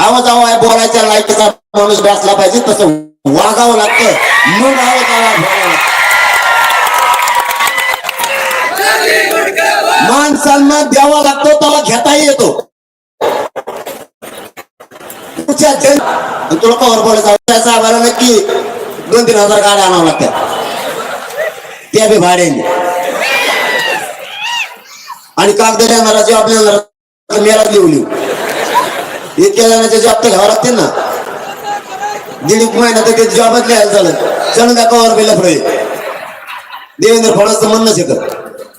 आवाज आवाज बोलायच्या लायकीचा माणूस बसला पाहिजे तसं वागावं लागतं. मग आवाज आवाज बोलावं मान सन्मान द्यावा लागतो त्याला घेताही येतो. तुझ्या जन- तुला कवर बोलायचं त्याचा आम्हाला नक्की दोन तीन हजार गाड्या आणावं लागतात. त्या बी भाड्याने. आणि कागद देणारा जे आपल्याला मेला लिहू लिहू इतक्या जणांचे जॉब तर घ्यावं लागते ना. दीड एक महिना तर ते जॉबच लिहायला झालं. चण काकावर कवर पुढे. देवेंद्र फडणवीस म्हणणं येतं.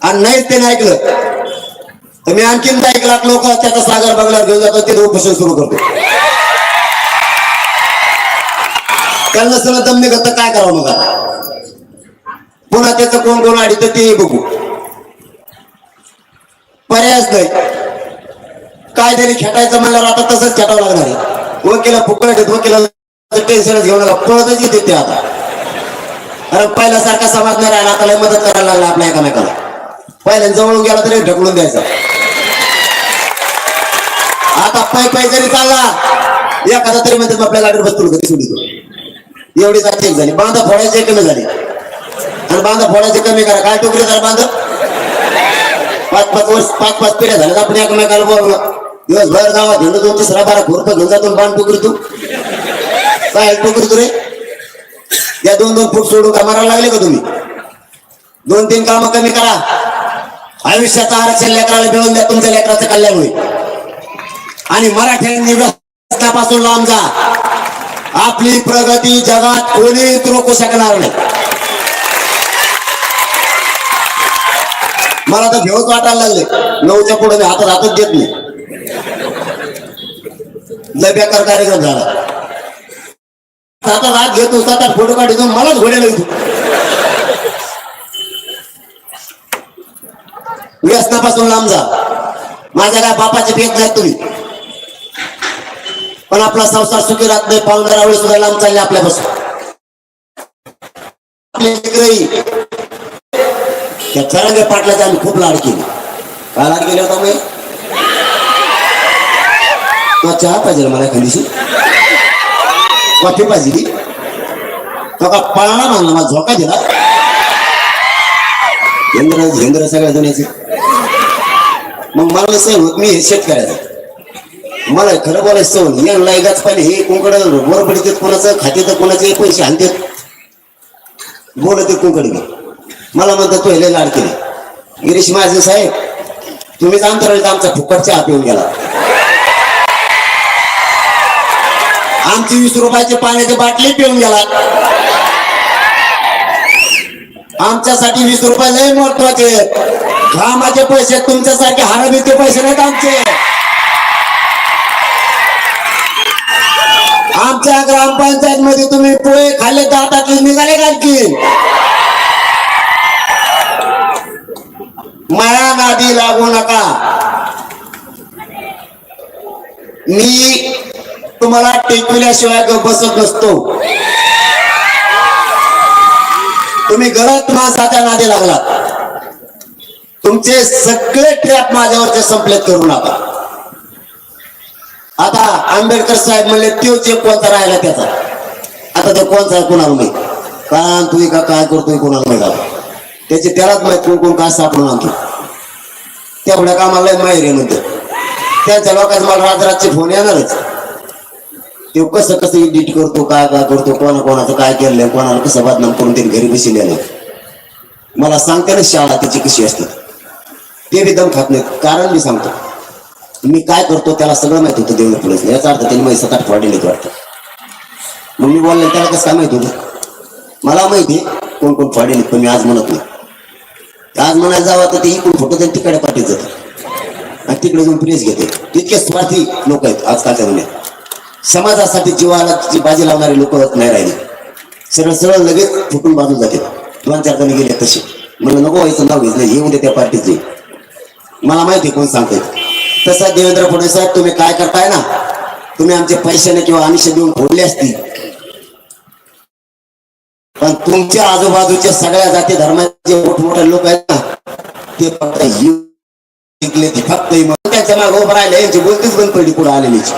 आणि नाहीच त्याने ऐकलं. तर मी आणखीन एक लाख लोक त्याचा सागर बंगल्यावर घेऊन जातो ते उपोषण सुरू करतो. त्यांना सगळं दम निघत काय करावं मग पुन्हा त्याचं कोण कोण आडी तर तेही बघू. पर्यायच नाही. काय खेटायचं म्हणल्यावर आता तसंच खेटावं लागणार आहे. वकिला फुकट आहेत वकिलाला टेन्शनच घेऊ नका पळतच येते ते आता. अरे पहिल्यासारखा समाज नाही राहिला आता लय मदत करायला लागला आपल्या एकामेकाला. पहिल्या जवळून गेला तरी ढकलून द्यायचा. आता पाय पाय जरी चालला एखादा तरी म्हणतात आपल्या गाडीवर बसतो घरी सोडितो एवढी जाते झाली. बांधा फोडायची कमी झाली. आणि बांधा फोडायची कमी करा. काय टोकरी झाला बांध. पाच पाच वर्ष पाच पाच पिढ्या झाल्यात आपण एकमेकाला बोललो दिवसभर गावात हिंडू दोन तिसरा बारा खुरप घेऊन जातो बांध टोकरी तू. काय टोकरी तू रे? या दोन दोन फूट सोडून का मारायला लागले का तुम्ही? दोन तीन कामं कमी करा. आयुष्याचं आरक्षण लेकराला मिळवून द्या तुमच्या लेकराचं कल्याण होईल. आणि मराठ्यांनी रस्त्यापासून लांब जा. आपली प्रगती जगात कोणीच रोखू शकणार नाही. मला तर भेवत वाटायला लागले. नऊच्या पुढे मी हातात हातच देत नाही. लय बेकार कार्यक्रम झाला. आता हात घेतो सात फोटो काढतो मलाच घोड्याला येतो व्यसनापासून लांब जा. माझ्या काय बापाचे भेट नाही तुम्ही. पण आपला संसार सुखी राहत नाही पाहुणारा वेळी सुद्धा लांब चालले आपल्यापासून. आपले त्या चरंगे पाटलाचे आम्ही खूप लाड केली. काय लाड केले होता मी? तुला चहा पाहिजे मला एखादीशी कॉफी पाहिजे तो. का पाळणा मानला मला झोका दिला. झेंद्र झेंद्र सगळ्या जणांचे मग मला सहन होत मी हे शेतकऱ्याचं. मला खरं बोलायचं सहन यांना एकाच पाहिजे हे कोंकड वर पडतात कोणाचं खाते तर कोणाचे पैसे आणतात बोलत मी मला म्हणतात तू लाड गिरीश माझे साहेब तुम्हीच आमच्या आमचा फुकटच्या हात येऊन गेला. आमची वीस रुपयाचे पाण्याची बाटली पिऊन गेला. आमच्यासाठी वीस रुपये लय महत्त्वाचे. घामाचे पैसे तुमच्यासारखे हरबीचे पैसे नाहीत आमचे. आमच्या ग्रामपंचायत मध्ये तुम्ही पोहे खाल्ले दातातले निघाले आणखी माया नादी लागू नका. मी तुम्हाला टेकविल्याशिवाय बसत नसतो. तुम्ही गलत माणसाच्या नादी लागलात. तुमचे सगळे ट्रॅप माझ्यावरचे संपलेत करू नका. आता आंबेडकर साहेब म्हणले त्यो चेक कोणता राहिला त्याचा. आता तो कोणता आहे कोणाला माहीत? का तू का काय करतोय कोणाला माहीत त्याचे त्यालाच माहीत कोण कोण काय सापडून आणतो. तेवढ्या कामाला माहेर आहे म्हणतो. त्यांच्या लोकांचा मला राजराजचे फोन येणारच. ते कसं कसं एडिट करतो काय काय करतो कोणा कोणाचं काय केलंय कोणाला कसं बदनाम करून ते घरी बसलेलं मला सांगते ना शाळा त्याची कशी असते. ते बी दम खात नाहीत. कारण मी सांगतो. मी काय करतो त्याला सगळं माहीत होतं देवेंद्र फडणवीस याचा अर्थ त्यांनी माहिती सात आठ वाढले वाटतं. मग मी बोलले त्याला कसं काय माहीत होतं? मला माहिती आहे कोण कोण फाडेल पण मी आज म्हणत नाही. म्हणायला जावं तर ते इकडून फोटो देऊन तिकडे पाठीत जातं. आणि तिकडे जाऊन प्रेस घेते. तितके स्वार्थी लोक आहेत आजकालच्या दुनियेत समाजासाठी जीवाला जी बाजी लावणारे लोक नाही राहिले. सरळ सरळ लगेच फुटून बाजू जाते. दोन चार जण गेले तसे. म्हणलं नको व्हायचं नाव घेतलं येऊ दे त्या पार्टीचे मला माहिती आहे कोण सांगताय. तसं देवेंद्र फडणवीस साहेब तुम्ही काय करताय ना? तुम्ही आमचे पैशाने किंवा आमिष देऊन फोडले असतील. पण तुमच्या आजूबाजूच्या सगळ्या जाती धर्माचे मोठमोठे लोक आहेत ना ते फक्त हिंदू ते फक्त हिंदू. त्यांच्या मागे उभं राहिले यांची बोलतीच बंद पडली पुढे आलेलीची